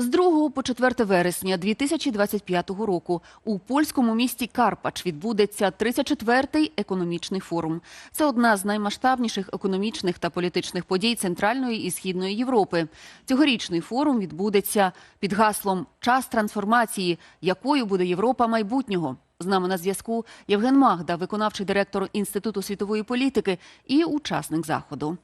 З 2 по 4 вересня 2025 року у польському місті Карпач відбудеться 34-й економічний форум. Це одна з наймасштабніших економічних та політичних подій Центральної і Східної Європи. Цьогорічний форум відбудеться під гаслом Час трансформації, якою буде Європа майбутнього. З нами на зв'язку Євген Магда, виконавчий директор Інституту світової політики і учасник заходу.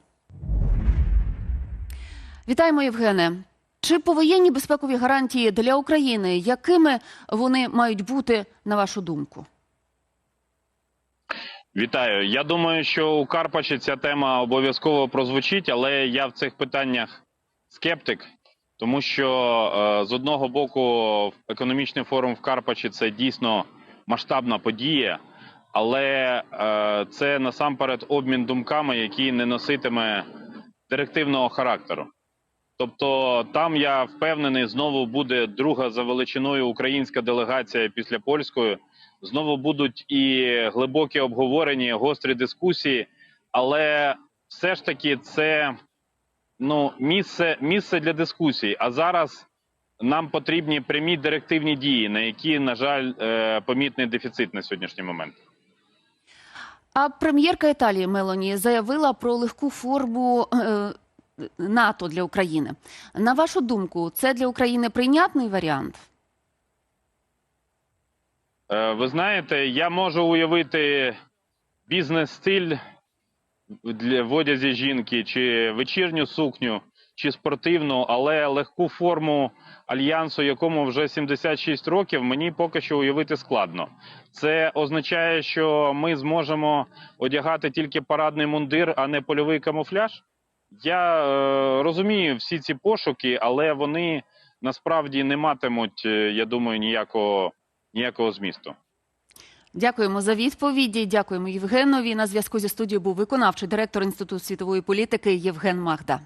Вітаємо, Євгене. Чи повоєнні безпекові гарантії для України, якими вони мають бути, на вашу думку? Вітаю. Я думаю, що у Карпачі ця тема обов'язково прозвучить, але я в цих питаннях скептик, тому що е, з одного боку економічний форум в Карпачі це дійсно масштабна подія, але е, це насамперед обмін думками, який не носитиме директивного характеру. Тобто там я впевнений, знову буде друга за величиною українська делегація після польської. Знову будуть і глибокі обговорення, гострі дискусії, але все ж таки це ну, місце, місце для дискусій. А зараз нам потрібні прямі директивні дії, на які, на жаль, е, помітний дефіцит на сьогоднішній момент. А прем'єрка Італії Мелоні заявила про легку форму е, НАТО для України. На вашу думку, це для України прийнятний варіант? Е, Ви знаєте, я можу уявити бізнес-стиль в одязі жінки, чи вечірню сукню, чи спортивну, але легку форму альянсу, якому вже 76 років, мені поки що уявити складно. Це означає, що ми зможемо одягати тільки парадний мундир, а не польовий камуфляж. Я е, розумію всі ці пошуки, але вони насправді не матимуть, е, я думаю, ніякого ніякого змісту. Дякуємо за відповіді. Дякуємо Євгенові. На зв'язку зі студією був виконавчий директор Інституту світової політики Євген Магда.